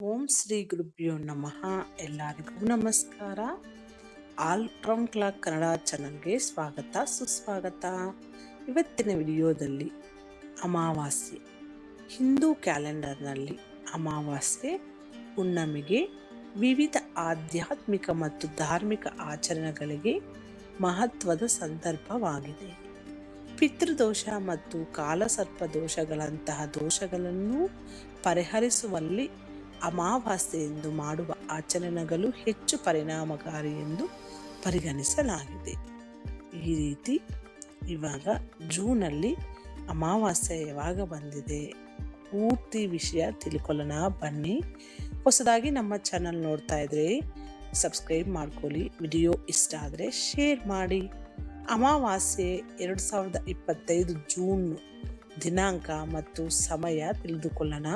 ಓಂ ಶ್ರೀ ಗುರುಭ್ಯೋ ನಮಃ ಎಲ್ಲರಿಗೂ ನಮಸ್ಕಾರ. ಆಲ್ ರೌಂಡ್ ಕ್ಲಾಕ್ ಕನ್ನಡ ಚಾನಲ್ಗೆ ಸ್ವಾಗತ, ಸುಸ್ವಾಗತ. ಇವತ್ತಿನ ವಿಡಿಯೋದಲ್ಲಿ ಅಮಾವಾಸ್ಯೆ. ಹಿಂದೂ ಕ್ಯಾಲೆಂಡರ್ನಲ್ಲಿ ಅಮಾವಾಸ್ಯೆ ಹುಣ್ಣಿಮೆಗೆ ವಿವಿಧ ಆಧ್ಯಾತ್ಮಿಕ ಮತ್ತು ಧಾರ್ಮಿಕ ಆಚರಣೆಗಳಿಗೆ ಮಹತ್ವದ ಸಂದರ್ಭವಾಗಿದೆ. ಪಿತೃದೋಷ ಮತ್ತು ಕಾಲಸರ್ಪ ದೋಷಗಳಂತಹ ದೋಷಗಳನ್ನು ಪರಿಹರಿಸುವಲ್ಲಿ ಅಮಾವಾಸ್ಯೆ ಎಂದು ಮಾಡುವ ಆಚರಣೆಗಳು ಹೆಚ್ಚು ಪರಿಣಾಮಕಾರಿ ಎಂದು ಪರಿಗಣಿಸಲಾಗಿದೆ. ಈ ರೀತಿ ಇವಾಗ ಜೂನಲ್ಲಿ ಅಮಾವಾಸ್ಯೆ ಯಾವಾಗ ಬಂದಿದೆ? ಪೂರ್ತಿ ವಿಷಯ ತಿಳ್ಕೊಳ್ಳೋಣ, ಬನ್ನಿ. ಹೊಸದಾಗಿ ನಮ್ಮ ಚಾನಲ್ ನೋಡ್ತಾ ಇದ್ರೆ ಸಬ್ಸ್ಕ್ರೈಬ್ ಮಾಡ್ಕೊಳ್ಳಿ. ವಿಡಿಯೋ ಇಷ್ಟ ಆದರೆ ಶೇರ್ ಮಾಡಿ. ಅಮಾವಾಸ್ಯೆ ಎರಡು ಸಾವಿರದ ಇಪ್ಪತ್ತೈದು ಜೂನ್ ದಿನಾಂಕ ಮತ್ತು ಸಮಯ ತಿಳಿದುಕೊಳ್ಳೋಣ.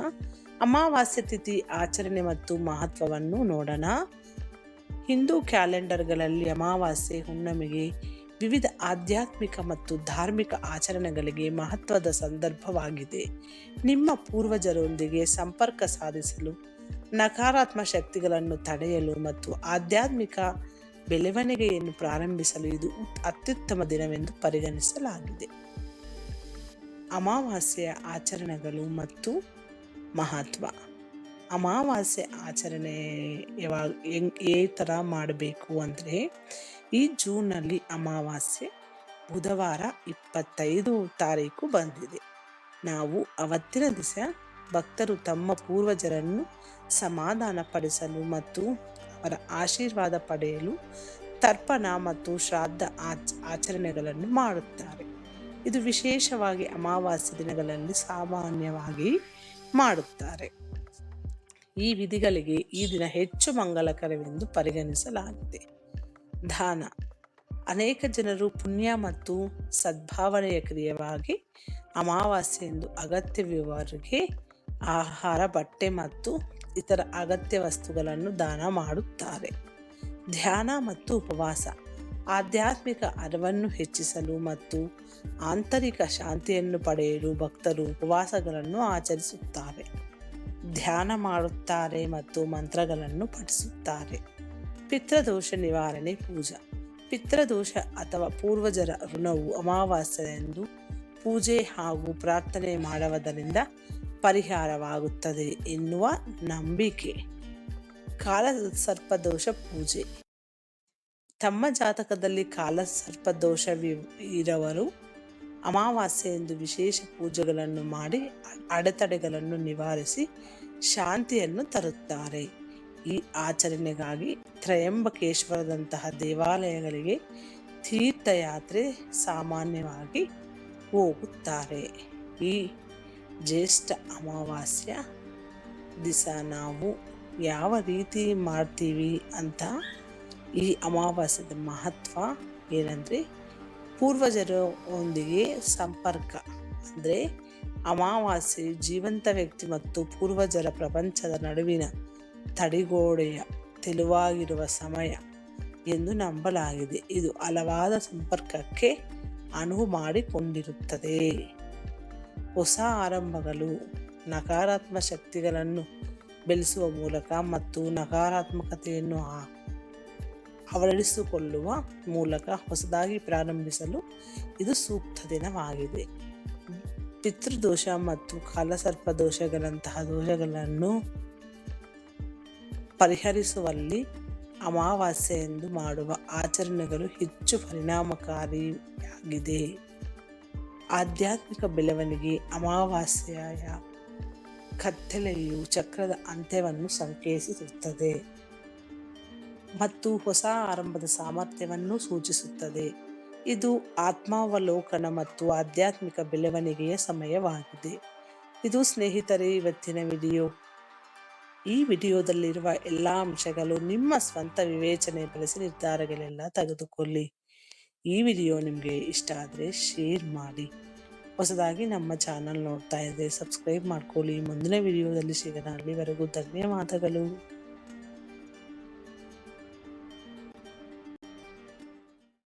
ಅಮಾವಾಸ್ಯ ತಿಥಿ ಆಚರಣೆ ಮತ್ತು ಮಹತ್ವವನ್ನು ನೋಡೋಣ. ಹಿಂದೂ ಕ್ಯಾಲೆಂಡರ್ಗಳಲ್ಲಿ ಅಮಾವಾಸ್ಯೆ ಹುಣ್ಣಿಮೆಗೆ ವಿವಿಧ ಆಧ್ಯಾತ್ಮಿಕ ಮತ್ತು ಧಾರ್ಮಿಕ ಆಚರಣೆಗಳಿಗೆ ಮಹತ್ವದ ಸಂದರ್ಭವಾಗಿದೆ. ನಿಮ್ಮ ಪೂರ್ವಜರೊಂದಿಗೆ ಸಂಪರ್ಕ ಸಾಧಿಸಲು ನಕಾರಾತ್ಮಕ ಶಕ್ತಿಗಳನ್ನು ತಡೆಯಲು ಮತ್ತು ಆಧ್ಯಾತ್ಮಿಕ ಬೆಳವಣಿಗೆಯನ್ನು ಪ್ರಾರಂಭಿಸಲು ಇದು ಅತ್ಯುತ್ತಮ ದಿನವೆಂದು ಪರಿಗಣಿಸಲಾಗಿದೆ. ಅಮಾವಾಸ್ಯೆಯ ಆಚರಣೆಗಳು ಮತ್ತು ಮಹತ್ವ. ಅಮಾವಾಸ್ಯೆ ಆಚರಣೆ ಯಾವಾಗ ಹೆಂಗ್, ಏ ಥರ ಮಾಡಬೇಕು ಅಂದರೆ, ಈ ಜೂನಲ್ಲಿ ಅಮಾವಾಸ್ಯೆ ಬುಧವಾರ ಇಪ್ಪತ್ತೈದು ತಾರೀಕು ಬಂದಿದೆ. ನಾವು ಅವತ್ತಿನ ದಿವಸ ಭಕ್ತರು ತಮ್ಮ ಪೂರ್ವಜರನ್ನು ಸಮಾಧಾನ ಪಡಿಸಲು ಮತ್ತು ಅವರ ಆಶೀರ್ವಾದ ಪಡೆಯಲು ತರ್ಪಣ ಮತ್ತು ಶ್ರಾದ್ದ ಆಚ, ಆಚರಣೆಗಳನ್ನು ಮಾಡುತ್ತಾರೆ. ಇದು ವಿಶೇಷವಾಗಿ ಅಮಾವಾಸ್ಯೆ ದಿನಗಳಲ್ಲಿ ಸಾಮಾನ್ಯವಾಗಿ ಮಾಡುತ್ತಾರೆ. ಈ ವಿಧಿಗಳಿಗೆ ಈ ದಿನ ಹೆಚ್ಚು ಮಂಗಳಕರವೆಂದು ಪರಿಗಣಿಸಲಾಗಿದೆ. ದಾನ. ಅನೇಕ ಜನರು ಪುಣ್ಯ ಮತ್ತು ಸದ್ಭಾವನೆಯ ಕ್ರಿಯವಾಗಿ ಅಮಾವಾಸ್ಯೆ ಎಂದು ಅಗತ್ಯವಿರುವವರಿಗೆ ಆಹಾರ, ಬಟ್ಟೆ ಮತ್ತು ಇತರ ಅಗತ್ಯ ವಸ್ತುಗಳನ್ನು ದಾನ ಮಾಡುತ್ತಾರೆ. ಧ್ಯಾನ ಮತ್ತು ಉಪವಾಸ. ಆಧ್ಯಾತ್ಮಿಕ ಅರಿವನ್ನು ಹೆಚ್ಚಿಸಲು ಮತ್ತು ಆಂತರಿಕ ಶಾಂತಿಯನ್ನು ಪಡೆಯಲು ಭಕ್ತರು ಉಪವಾಸಗಳನ್ನು ಆಚರಿಸುತ್ತಾರೆ. ಧ್ಯಾನ ಮಾಡುತ್ತಾರೆ ಮತ್ತು ಮಂತ್ರಗಳನ್ನು ಪಠಿಸುತ್ತಾರೆ. ಪಿತೃದೋಷ ನಿವಾರಣೆ ಪೂಜಾ. ಪಿತೃದೋಷ ಅಥವಾ ಪೂರ್ವಜರ ಋಣವು ಅಮಾವಾಸ್ಯೆ ಎಂದು ಪೂಜೆ ಹಾಗೂ ಪ್ರಾರ್ಥನೆ ಮಾಡುವುದರಿಂದ ಪರಿಹಾರವಾಗುತ್ತದೆ ಎನ್ನುವ ನಂಬಿಕೆ. ಕಾಲ ಸರ್ಪದೋಷ ಪೂಜೆ. ತಮ್ಮ ಜಾತಕದಲ್ಲಿ ಕಾಲ ಸರ್ಪದೋಷವಿರವರು ಅಮಾವಾಸ್ಯೆ ಎಂದು ವಿಶೇಷ ಪೂಜೆಗಳನ್ನು ಮಾಡಿ ಅಡೆತಡೆಗಳನ್ನು ನಿವಾರಿಸಿ ಶಾಂತಿಯನ್ನು ತರುತ್ತಾರೆ. ಈ ಆಚರಣೆಗಾಗಿ ತ್ರಯಂಬಕೇಶ್ವರದಂತಹ ದೇವಾಲಯಗಳಿಗೆ ತೀರ್ಥಯಾತ್ರೆ ಸಾಮಾನ್ಯವಾಗಿ ಹೋಗುತ್ತಾರೆ. ಈ ಜ್ಯೇಷ್ಠ ಅಮಾವಾಸ್ಯ ದಿಸ ನಾವು ಯಾವ ರೀತಿ ಮಾಡ್ತೀವಿ ಅಂತ ಈ ಅಮಾವಾಸ್ಯದ ಮಹತ್ವ ಏನಂದರೆ ಪೂರ್ವಜರೊಂದಿಗೆ ಸಂಪರ್ಕ. ಅಂದರೆ ಅಮಾವಾಸ್ಯೆ ಜೀವಂತ ವ್ಯಕ್ತಿ ಮತ್ತು ಪೂರ್ವಜರ ಪ್ರಪಂಚದ ನಡುವಿನ ತಡೆಗೋಡೆಯ ತೆಳುವಾಗಿರುವ ಸಮಯ ಎಂದು ನಂಬಲಾಗಿದೆ. ಇದು ಹಲವಾದ ಸಂಪರ್ಕಕ್ಕೆ ಅನುವು ಮಾಡಿಕೊಂಡಿರುತ್ತದೆ. ಹೊಸ ಆರಂಭಗಳು ನಕಾರಾತ್ಮಕ ಶಕ್ತಿಗಳನ್ನು ಬೆಳೆಸುವ ಮೂಲಕ ಮತ್ತು ನಕಾರಾತ್ಮಕತೆಯನ್ನು ಅವಳಿಸಿಕೊಳ್ಳುವ ಮೂಲಕ ಹೊಸದಾಗಿ ಪ್ರಾರಂಭಿಸಲು ಇದು ಸೂಕ್ತ ದಿನವಾಗಿದೆ. ಪಿತೃದೋಷ ಮತ್ತು ಕಾಲಸರ್ಪ ದೋಷಗಳಂತಹ ದೋಷಗಳನ್ನು ಪರಿಹರಿಸುವಲ್ಲಿ ಅಮಾವಾಸ್ಯೆ ಎಂದು ಮಾಡುವ ಆಚರಣೆಗಳು ಹೆಚ್ಚು ಪರಿಣಾಮಕಾರಿಯಾಗಿದೆ. ಆಧ್ಯಾತ್ಮಿಕ ಬೆಳವಣಿಗೆ, ಅಮಾವಾಸ್ಯೆಯ ಕತ್ತಲೆಯು ಚಕ್ರದ ಅಂತ್ಯವನ್ನು ಸಂಕೇತಿಸುತ್ತದೆ. ಮತ್ತು ಹೊಸ ಆರಂಭದ ಸಾಮರ್ಥ್ಯವನ್ನು ಸೂಚಿಸುತ್ತದೆ. ಇದು ಆತ್ಮಾವಲೋಕನ ಮತ್ತು ಆಧ್ಯಾತ್ಮಿಕ ಬೆಳವಣಿಗೆಯ ಸಮಯವಾಗಿದೆ. ಇದು ಸ್ನೇಹಿತರೆ, ಇವತ್ತಿನ ವಿಡಿಯೋ. ಈ ವಿಡಿಯೋದಲ್ಲಿರುವ ಎಲ್ಲ ಅಂಶಗಳು ನಿಮ್ಮ ಸ್ವಂತ ವಿವೇಚನೆ ಬಳಸಿ ನಿರ್ಧಾರಗಳೆಲ್ಲ ತೆಗೆದುಕೊಳ್ಳಿ. ಈ ವಿಡಿಯೋ ನಿಮಗೆ ಇಷ್ಟ ಆದರೆ ಶೇರ್ ಮಾಡಿ. ಹೊಸದಾಗಿ ನಮ್ಮ ಚಾನಲ್ ನೋಡ್ತಾ ಇದ್ದರೆ ಸಬ್ಸ್ಕ್ರೈಬ್ ಮಾಡ್ಕೊಳ್ಳಿ. ಮುಂದಿನ ವಿಡಿಯೋದಲ್ಲಿ ಸಿಗೋಣ. ಅಲ್ಲಿವರೆಗೂ ಧನ್ಯವಾದಗಳು.